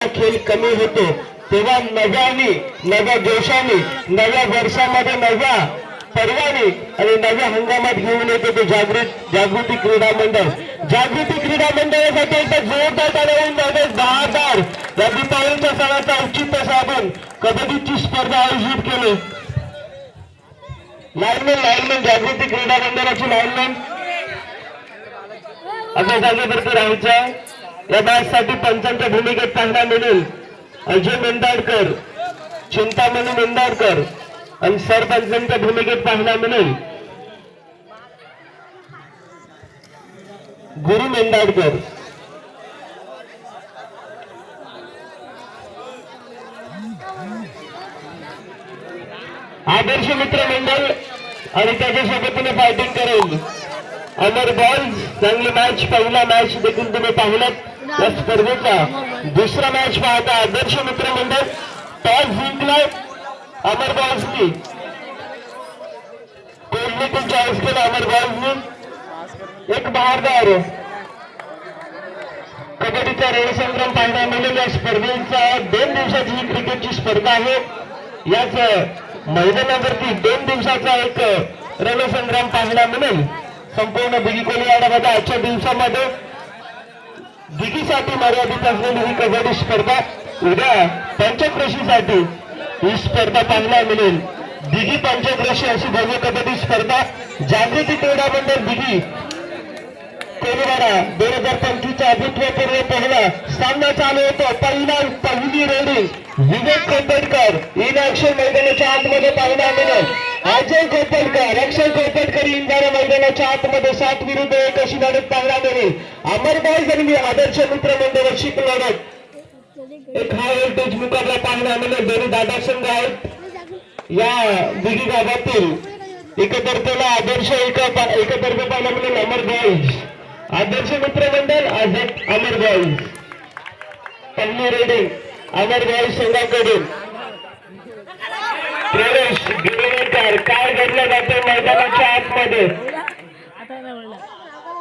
खेळ कमी होतो. तेव्हा नव्याने नव्या जोशाने नव्या वर्षामध्ये नव्या पर्वाने आणि नव्या हंगामात घेऊन येतो तो जागृत जागृती क्रीडा मंडळ. जागृती क्रीडा मंडळासाठी एकदा जोरदार तळवून जाते दहादार या दीपावलीच्या सणाचा औचित्य साधून कबड्डीची स्पर्धा आयोजित केली. लाईनमॅन लाईनमॅन जागृती क्रीडा मंडळाची लाईनमॅन आपल्या जागेवरती राहायचं या मॅच साठी पंचांच्या भूमिकेत पाहायला मिळेल. अजय मेंदाडकर चिंतामणी मेंदाडकर आणि सरपंचांच्या भूमिकेत पाहायला मिळेल. गुरु मेंदाडकर. आदर्श मित्र मंडळ आणि त्याच्या सोबतीने फायटिंग करेल. अमर बॉल्स चांगली मॅच पहिला मॅच देखील तुम्ही पाहिलात. या स्पर्धेचा दुसरा मॅच पाहता आदर्श मित्र मंडळ टॉस जिंकलाय अमर बॉल्सनी कोहलीतून चॉईस केला अमर बॉल्सनी एक बहारदार कबड्डीचा रणसंग्राम पाहायला मिळेल या स्पर्धेचा. दोन दिवसाची ही क्रिकेटची स्पर्धा आहे. याच मैदानावरती दोन दिवसाचा एक रणसंग्राम पाहायला मिळेल. संपूर्ण बिगी कोली आडामध्ये आजच्या दिवसामध्ये. दिघीसाठी मर्यादित असलेली ही कबड्डी स्पर्धा उद्या पंचक्रोशीसाठी ही स्पर्धा पाहायला मिळेल. दिघी पंचक्रोशी अशी भव्य कबड्डी स्पर्धा जागृती क्रीडा मंडळ दिघी कोलवाडा दोन हजार पंचवीसचा अभूतपूर्व पहिला सामना चालू होतो. पहिला पहिली ready Vivek Kopedkar in action मैदानाच्या आतमध्ये पाहायला मिळेल. अजय कोपेडकर अक्षय कोपेडकर इंदारा मैदानाच्या आतमध्ये सात विरुद्ध एक अशी लढत पाहायला मिळेल. अमरबाई जन्मी आदर्श मित्र मंडळ अशी लढत. एक हाय व्होल्टेज मुकाबला पाहायला मिळेल. दोन्ही दादा संघ आहेत या दिघी गावातील एकतर्फेला आदर्श एक एकतर्फे पाहायला मिळेल अमर बॉईज आदर्श मित्र मंडळ आज अमर बॉईज रेडे रेडिंग अमर बॉईज संघाकडून. प्रवेश गिरवेकर काय घडलं जाते मैदानाच्या आतमध्ये?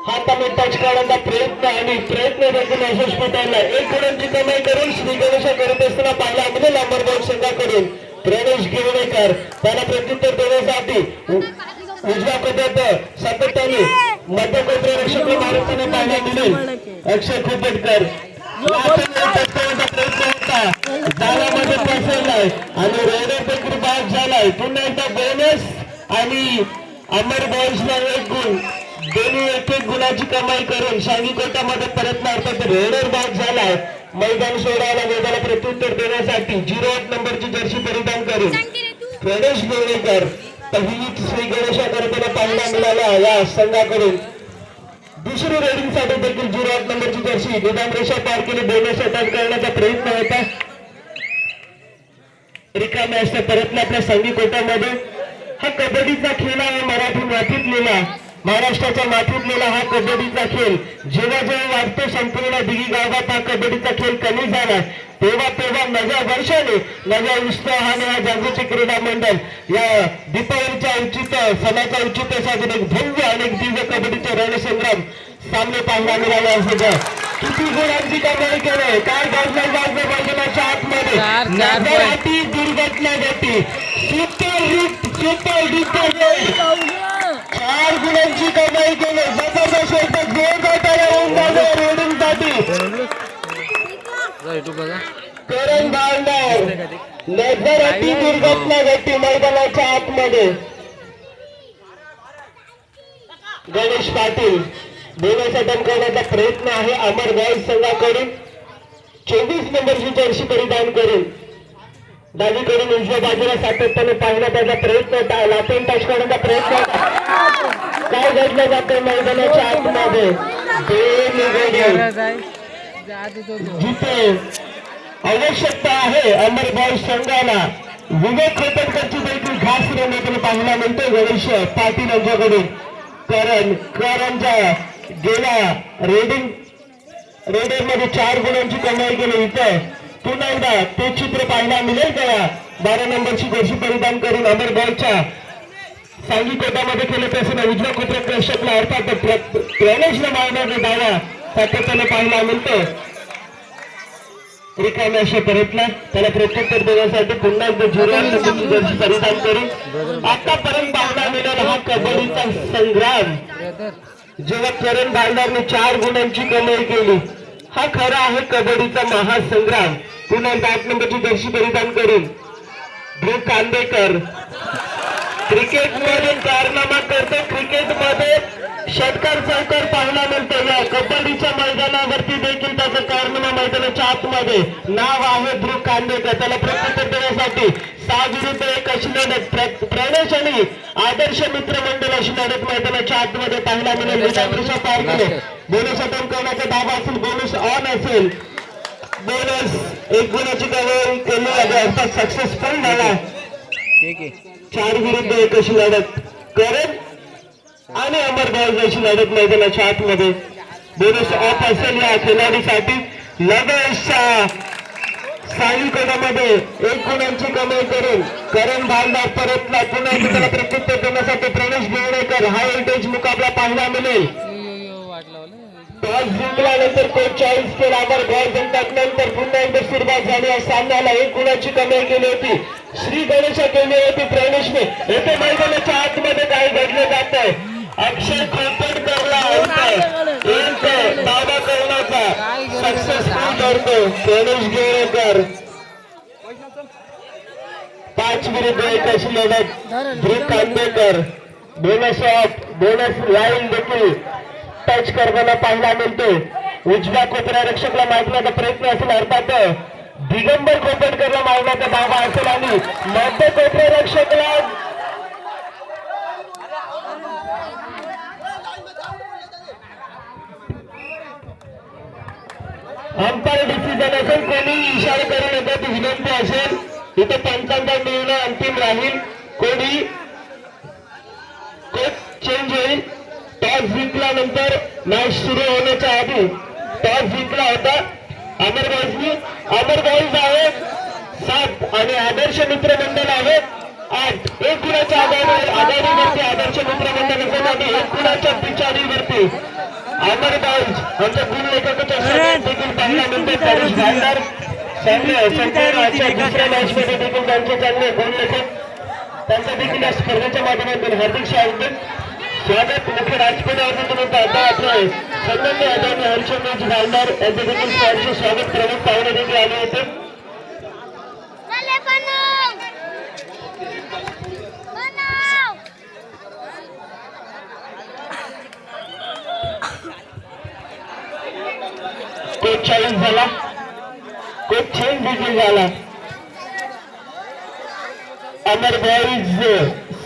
हाताने टच करण्याचा प्रयत्न आणि प्रयत्न देखील यशस्वी ठरला एक गुणांची कमाई करून श्री गणेशा करत असताना पाहिला अगदी लांबर बॉईज संघाकडून प्रणेश गिरणेकर. त्याला प्रत्युत्तर देण्यासाठी उजव्या कोपऱ्यात सातत्याने मध्य कोपऱ्या रक्षक मारुतीने पाहायला मिळेल. अक्षय खोपटकर. प्रयत्न होता आणि रेडर देखील बाद झालाय पुन्हा एकदा बोनस आणि अमर बॉल्सला एक गुण. दोन्ही एक एक गुणाची कमाई करून शाही कोटामध्ये परत मारतात रेडर बाद झालाय मैदान सोडायला वेगाला प्रत्युत्तर देण्यासाठी झिरो आठ नंबरची जर्सी परिधान करून गणेश गोळेकर पहिली श्री गणेशा करताना पाहायला मिळाला या संघाकडून दुसरी रेडिंगसाठी देखील झिरो आठ नंबरची जर्सी. निदान रेषा पार केली. बोनस अटॅक करण्याचा प्रयत्न होता. रिकाम्या असता परतला आपल्या संघी कोटामध्ये हा कबड्डीचा खेळ आहे मराठी लिहिला. महाराष्ट्राच्या मातीतलेला हा कबड्डीचा खेळ. जेव्हा जेव्हा वाटतो संपूर्ण दिघी गावात हा कबड्डीचा खेळ कमी झाला तेव्हा तेव्हा नव्या वर्षाने नव्या उत्साहाने हा जागृती क्रीडा मंडळ या दीपावलीच्या औचित्य सणाचा औचित्य साधून एक भव्य आणि एक दिव्य कबड्डीचे रणसंग्राम सामने पाहायला मिळाले होते किती गुणांची कमाई केले. काय घडलं जागलं मैदानाच्या आतमध्ये हाती दुर्घटना घडली. सुपर हिट सुपर हिट चार गुणांची कमाई केली. जबरदस्त एकदा जोरदार टाळ्या होऊन जागे रेडिंगसाठी बघा करण भांडार. लेबर अति दुर्घटना घडली मैदानाच्या आतमध्ये. गणेश पाटील बोलासाठी करण्याचा प्रयत्न आहे. अमर बॉईज संघाकडून चोवीस नंबरची जर्सी परिधान करून. डावीकडून उजव्या बाजूला सातत्याने पाहिला त्याचा प्रयत्न होता. लापेन टच करण्याचा प्रयत्न होता. काय घडलं जातं मैदानाच्या आतमध्ये? जिथे आवश्यकता आहे अमर बॉईज संघाला विवेक खोतरकरची देखील खास रंगातून पाहायला म्हणतो गणेश पाटील यांच्याकडून. कारण करणच्या गेल्या रेडिंग रेडिंगमध्ये चार गुणांची कमाई केली इथं. पुन्हा एकदा ते चित्र पाहायला मिळेल का बारा नंबरची जर्सी परिधान करून अमर बॉलच्या सांगी कोटामध्ये केलं तसं उजव्या कोपऱ्यात प्रेक्षकला अर्थात प्रणेशला मारण्याचा दावा. सातत्याने पाहायला मिळतो. रिकाम्या अशा परतला. त्याला प्रत्युत्तर देण्यासाठी पुन्हा एकदा झिरो जर्सी परिधान करून आतापर्यंत पाहुणा मिळाला हा कबड्डीचा संग्राम. जेव्हा करण भांडारने चार गुणांची कमाई केली हा खरा आहे कबड्डीचा महासंग्राम. पुन्हा आठ नंबरची जर्सी परिधान करून. ध्रुव कांदेकर. क्रिकेटमध्ये कारनामा करतो. क्रिकेटमध्ये षटकार चौकार पाहायला मिळतो या कबड्डीच्या मैदानावरती देखील त्याचा कारनामा मैदानाच्या आतमध्ये. नाव आहे ध्रुव कांदेकर. त्याला प्रत्युत्तर देण्यासाठी सहा विरुद्ध एक अशी लढत प्र- प्रणेश आणि आदर्श मित्र मंडळ अशी लढत मैदानाच्या आतमध्ये पाहायला मिळेल पार्कमध्ये बोनस करण्याचा दावा असेल बोनस ऑन असेल. बोनस एक गुणाची कमाई केली आहे अर्थात सक्सेसफुल झाला. चार विरुद्ध एक अशी लढत करेल आणि अमरभाऊ अशी लढत मैदानाच्या आतमध्ये. बोनस ऑफ असेल या खिलाडीसाठी लगेचच्या साईकडमध्ये एक गुणांची कमाई करून करण भांडार परतला. पुन्हा एकदा प्रत्युत्तर देण्यासाठी प्रणेश देवडेकर हा व्होल्टेज मुकाबला पाहायला मिळेल. टॉस जिंकल्यानंतर कोच चॉईस केला अमर भाऊ जिंकतात नंतर पुन्हा एकदा सुरुवात झाली. या सामन्याला एक गुणाची कमाई केली होती. श्री गणेशा केली होती प्रणेशने येथे मैदानाच्या आतमध्ये काय घडलं जात आहे? अक्षय खोपटकरला अंक एक दावा करण्याचा सक्सेसफुल करतो. प्रणेश गेवरेकर पाच विरुद्ध एक अशी लढत. Dhruv Kandekar bonus of bonus line देखील. टच करताना पाहायला मिळतो उजव्या कोपऱ्या रक्षकला मारण्याचा प्रयत्न असेल अर्थात दिगंबर कोपटकरला मारण्याचा दावा असेल आणि मध्य कोपऱ्या रक्षकला अंपायर डिसिजन असेल कोणी इशारा करून येतात विनंती असेल. इथे पंचांचा निर्णय अंतिम राहील. कोणी टॉस जिंकल्यानंतर मॅच सुरू होण्याच्या आधी टॉस जिंकला होता. अमर बॉईजनी अमर बॉईज आहेत सात आणि आदर्श मित्र मंडळ आहेत आठ एक गुणाच्या आघाडी आघाडीवरती आदर्श मित्र मंडळ असेल आणि एक गुणाच्या पिछाडीवरती अमर बॉईज आमच्या गुण लेखकाच्या सगळ्यात देखील पाहिला मिळते परेश भांडार चांगले संपूर्ण आजच्या दुसऱ्या मॅच मध्ये देखील त्यांचे चांगले गुण लेखक. त्यांचा देखील या स्पर्धेच्या माध्यमातून हार्दिक स्वागत. स्वागत मुख्य राजपदावर तुम्ही पाहता आपले सन्मान्य आदरणीय हर्षमंच भांडार यांचे देखील सहर्ष स्वागत प्रमुख पाहुणे देखील आले होते! कोच चाळीस झाला कोच चेंज देखील झाला अमर बॉईज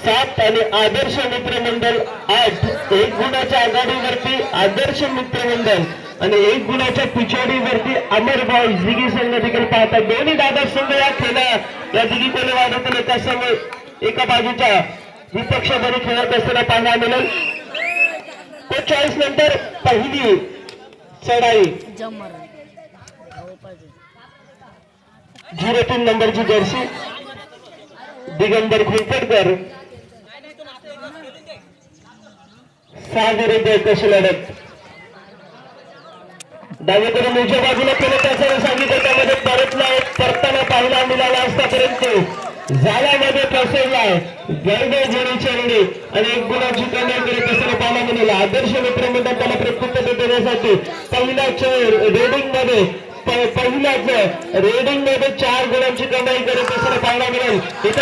सात आणि आदर्श मित्रमंडळ आठ. एक गुणाच्या आघाडीवरती आदर्श मित्रमंडळ आणि एक गुणाच्या पिछाडीवरती अमर बॉईज. दिघी संघ देखील पाहतात दोन्ही दादा संघ या खेळा या दिघी कोलेवाड्यातील एका समोर एका बाजूच्या विपक्षामध्ये खेळत असताना पाहायला मिळेल. कोच चॉईस नंतर पहिली चढाई. झिरो तीन नंबरची जर्सी. दिगंबर खोपटकर सहा विरुद्ध एक लढत? डावीकडून उजव्या बाजूला केलं त्याचं सांगितलं. त्यामध्ये परतला एक परताना पाहायला मिळाला असता परंतु झाल्यामध्ये पसरला गैरगै जोडी चरणी आणि एक गुणाची कमाई करत असताना पाहायला मिळाला आदर्श मित्र म्हणतात त्याला प्रत्युत्तर देण्यासाठी. पहिला चेअर रेडिंगमध्ये. पहिल्याच रेडिंगमध्ये चार गुणांची कमाई करत असताना पाहायला मिळेल. इथं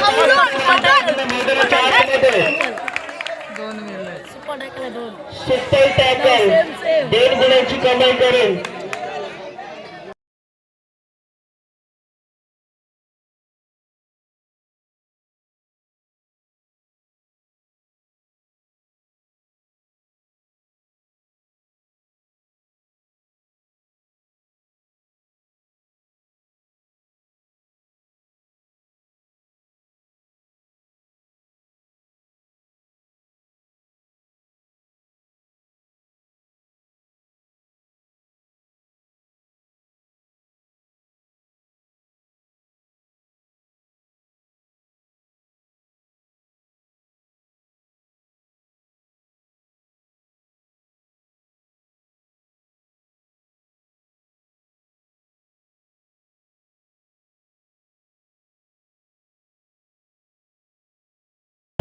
सुपर टॅकल दीड गुणांची कमाई करेल.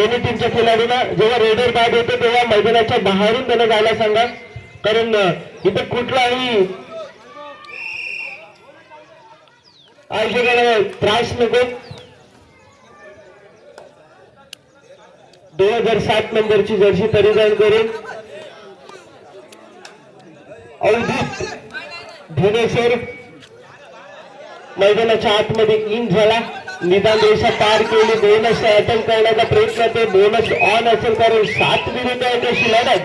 दोन्ही टीमच्या खेळाडूंना जेव्हा रेडर बाद होतो तेव्हा मैदानाच्या बाहेरून त्यांना जायला सांगा. कारण इथे कुठलाही आयोजकाला त्रास नको. दोन हजार सात नंबरची जर्सी परिधान करून अवधूत धनेश्वर मैदानाच्या आतमध्ये इन झाला. निदान रेषा पार केली बोनस अटक करण्याचा प्रयत्न ते बोनस ऑन असेल कारण सात विरुद्ध अशी लढत.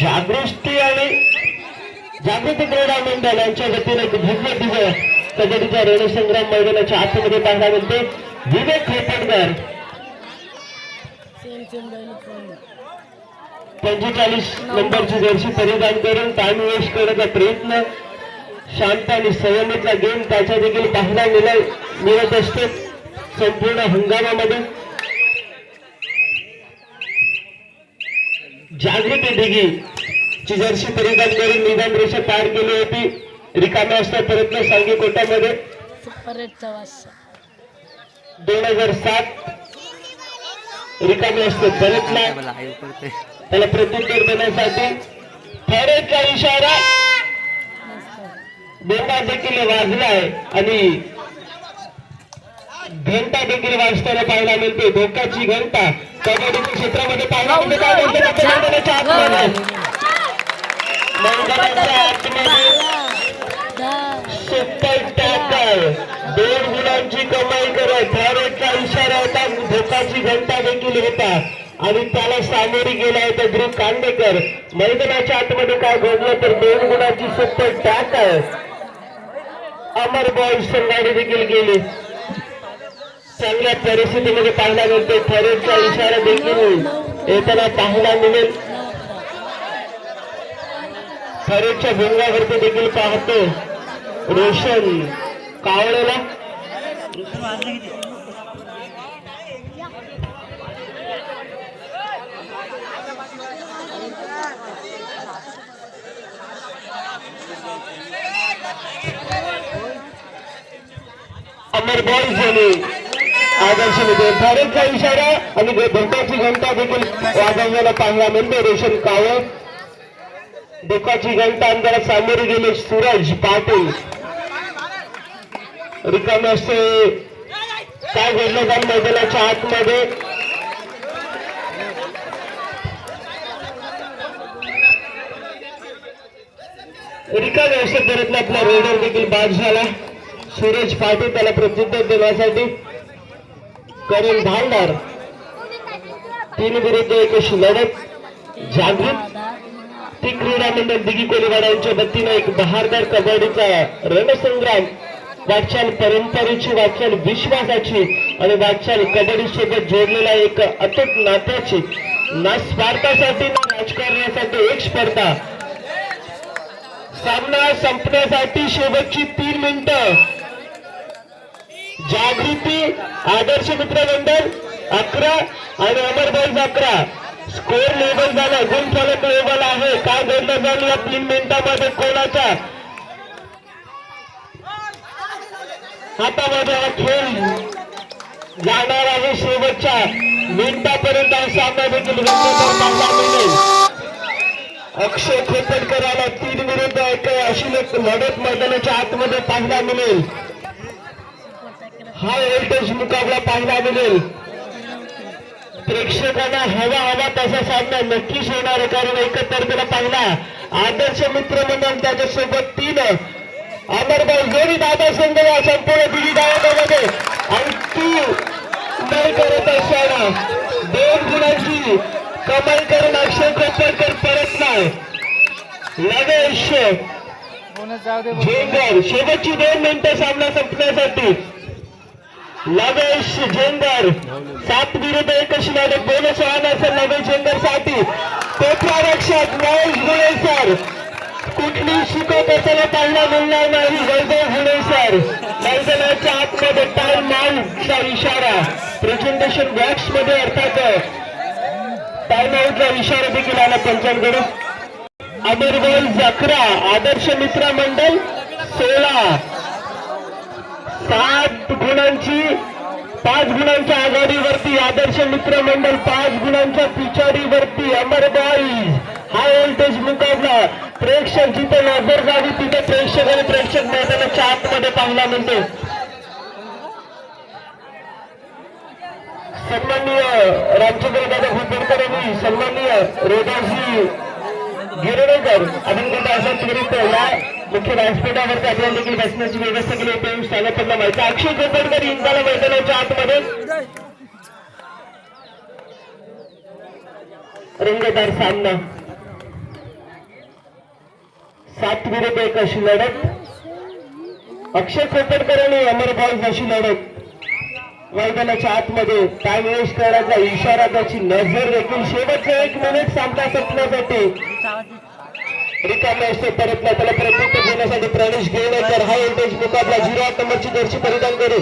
जागृती आणि जागृती क्रीडा मंडळ यांच्या वतीने भव्य दिव्य कबड्डीच्या रणसंग्राम मैदानाच्या आतमध्ये पाहायला मिळते. विवेक खोपटकर पंचेचाळीस नंबरची जर्सी परिधान करून टाइम वेस्ट करण्याचा प्रयत्न. शांत आणि संयमितला गेम त्याच्या देखील पाहायला मिळत असतो. संपूर्ण हंगामामध्ये जागृती दिघी ची जर्सी परिधान करून निदान रेषा पार केली होती. रिकाम्या असता प्रयत्न सांगी कोटामध्ये दोन हजार सात. रिकामे असतो प्रयत्न त्याला प्रत्युत्तर देण्यासाठी फॅरेचा इशारा. बेंडा देखील वाजलाय आणि घंटा देखील वाजताना पाहायला मिळते. धोकाची घंटा. कबड्डीच्या क्षेत्रामध्ये पाहायला मिळते. काय म्हणते सुपर दोन गुणांची कमाई करत. फॅरेटचा इशारा होता. धोकाची घंटा देखील होता. आणि त्याला सामोरी गेला होता ध्रुव कांदेकर मैदानाच्या आतमध्ये काय घडलं तर दोन गुणाची सुपर टॅकल अमर बॉय संघाने देखील गेली. चांगल्या परिस्थितीमध्ये पाहायला मिळते फॅरेटचा इशारा देखील येताना पाहायला मिळेल. फॅरेटच्या भुंगावरती देखील पाहतो रोशन कावळेला. अमर बॉल झाली. आदर्श विजय भारतचा इशारा आणि धोकाची घंटा देखील वाजवण्याला चांगला मिळते रोशन कावळ धोकाची घंटा अंधारात सामोरे गेले सूरज पाटील. रिकामे असते काय घडलं जाईल मैदानाच्या आतमध्ये? रिकामे असते परतला आपला रेडर देखील बाद झाला. सूरज पाटील त्याला प्रत्युत्तर देण्यासाठी करण भांडार तीन विरुद्ध एक लढत. जागृत. ती क्रीडा मंडळ दिगी कोलीवाड्यांच्या वतीनं एक बहारदार कबड्डीचा रणसंग्राम. वाटचाल परंपरेची वाटचाल विश्वासाची आणि वाटचाल कबड्डी सोबत जोडलेल्या एक अतूट नात्याची. ना स्वार्थासाठी ना राजकारणासाठी एक स्पर्धा. सामना संपण्यासाठी शेवटची तीन मिनिटं. जागृती आदर्श मित्र मंडळ अकरा आणि अमरबाईज अकरा. स्कोर लेबल झाला गुण फलक आहे. काय घडलं झालं या तीन मिनिटांमध्ये कोणाचा हातामध्ये हा खेळ जाणार आहे शेवटच्या मिनिटापर्यंत हा सामना देखील मिळेल. अक्षय खोपटकराला तीन विरुद्ध एक अशी लढत मैदानाच्या आतमध्ये पाहायला मिळेल. हा व्होल्टेज मुकाबला पाहायला मिळेल. प्रेक्षकांना हवा हवा तसा सामना नक्कीच होणार आहे कारण एकतर्फेला पाहिला आदर्श मित्र म्हणून त्याच्यासोबत तीन. अमरबाई जोडी दादा संघ या संपूर्ण दिली गावामध्ये आणि तू नाही करत असताना दोन गुणांची कमाई करून अक्षय कोपरकर परत नाही. लगेच. झेंगर शेवटची दोन मिनिटं सामना संपण्यासाठी. लवेश जेंगर सात विरुद्ध एक अशी लढत बोनस वाहन लवेशसाठी. क्षेत्ररक्षक महेश गुणेसर. कुठली शिकवत असताना पाहायला मिळणार नाही वैभव गुणेसर. मैदानाच्या आतमध्ये टाइम मालचा इशारा. प्रेझेंटेशन बॉक्समध्ये अर्थात टाइम आउटचा इशारा देखील आला पंचांकडून. अमरगोल जकरा आदर्श मित्र मंडळ सोळा. सात गुणांची पाच गुणांच्या आघाडीवरती आदर्श मित्र मंडळ पाच गुणांच्या पिछाडीवरती अमर बॉईज हाय व्होल्टेज मुकाबला प्रेक्षक जिथे नजर जावी तिथे प्रेक्षक आणि प्रेक्षक मैदानाच्या आतमध्ये पाहायला मिळते. सन्माननीय रामचंद्र दादा भुजबळकर यांनी सन्माननीय रोदाजी गिरणेकर अभिनंदन असं या मुख्य व्यासपीठावरती आपल्याला देखील बसण्याची व्यवस्था केली. होती स्वागतांना माहिती अक्षय कोपडकर इंदाला मैदानाच्या आतमध्ये. रंगदार सामना. सात विरुद्ध एक अशी लढत. अक्षय कोपडकर आणि अमर बॉईज अशी लढत. मैदानाच्या आतमध्ये टाइम वेस्ट करायचा इशारा त्याची नजर देखील शेवटचा एक मिनिट सामना संपण्यासाठी. रिकामे असतो परतला त्याला प्रत्युत्तर देण्यासाठी प्रणेश गिरणेकर हा व्होल्टेज मुकाबला झिरो आठ नंबरची जर्सी परिधान करू.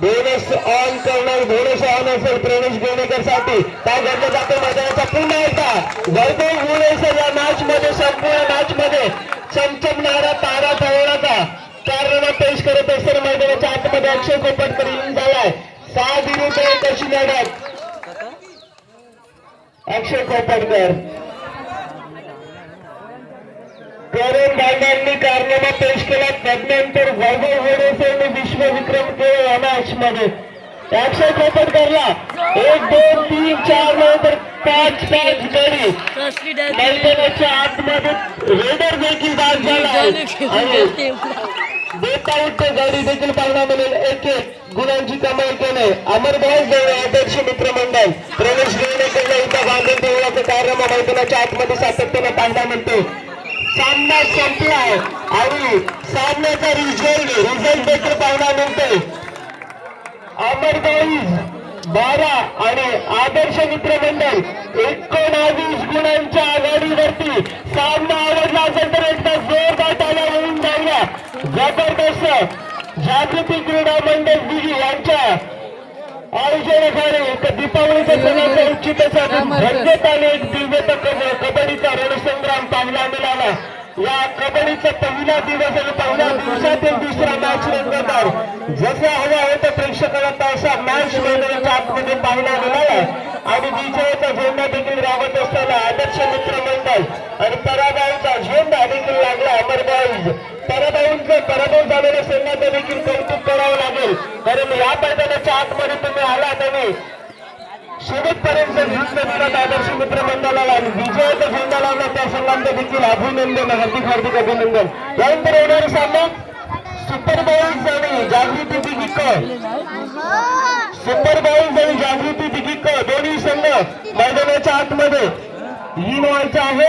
बोनस ऑन करणार बोनस ऑन असेल प्रणेश गिरणेकरसाठी काय घडलं जातं मैदानाचा पुन्हा एकदा. वैभव गुळेसर या मॅच मध्ये संपूर्ण मॅच मध्ये चमचमणारा तारा ठरवण्याचा कारनामा पेश करत असताना मैदानाच्या आतमध्ये अक्षय कोपटकर येऊन झालाय. सहा विरुद्ध एक अशी लढत. अक्षय कोपटकर. गौरव दांडांनी कारनामा पेश केला त्यानंतर वैभव होडेसरने विश्वविक्रम केले या मॅच मध्ये अक्षय कोपटकरला एक दोन तीन चार नंतर पाच पाच गडी. मैदानाच्या आतमध्ये रेडर देखील बाद झाला. आणि देता गाडी देखील पाहायला मिळेल. एक एक गुणांची कमाई केले. अमरभाई जवळ अध्यक्ष मित्रमंडळ प्रवेश घेण्याकडे इथं बांधून ठेवल्याचं कार्यक्रम मैदानाच्या आतमध्ये सातत्याने पाहायला मिळते. सामना संपला आणि सामन्याचा रिझल्ट रिझल्ट देखील पाहायला मिळते अमरबाईज बारा आणि आदर्श मित्रमंडळ एकोणावीस गुणांच्या आघाडीवरती सामना आवडला असेल तर एकदा जोरदार टाळ्या होऊन जाऊया. जबरदस्त जागृती क्रीडा मंडळ दिघी यांच्या आयोजनाद्वारे दीपावलीच्या सणाच्या आले एक दिव्य कबड्डीचा रणसंग्राम पाहायला मिळाला. या कबड्डीचा पहिला दिवस आणि पहिल्या दिवसातील दुसरा मॅच रंगतदार. जसा हवा होता प्रेक्षकाला तसा मॅच मैदानाच्या आतमध्ये पाहायला मिळाला. आणि विजयाचा झेंडा देखील रावत असताना आदर्श मित्र मंडळ आणि पराभवाचा झेंडा देखील लागला अमरबाईज पराभवांचा पराभव झालेल्या सैन्याचं देखील कौतुक करावं लागेल कारण या मैदानाच्या आतमध्ये तुम्ही आलात आणि शेवटपर्यंत जिंकलं दिलं आदर्श मित्र मंडळाला आणि विजयाचा झेंडा लावला त्या संघांचं देखील अभिनंदन हार्दिक हार्दिक अभिनंदन. यानंतर येणारे सामना सुपर बॉईज आणि जागृती दिगिक सुपर बॉईज आणि जागृती दिगिक दोन्ही संघ मैदानाच्या आतमध्ये लीन व्हायचे आहे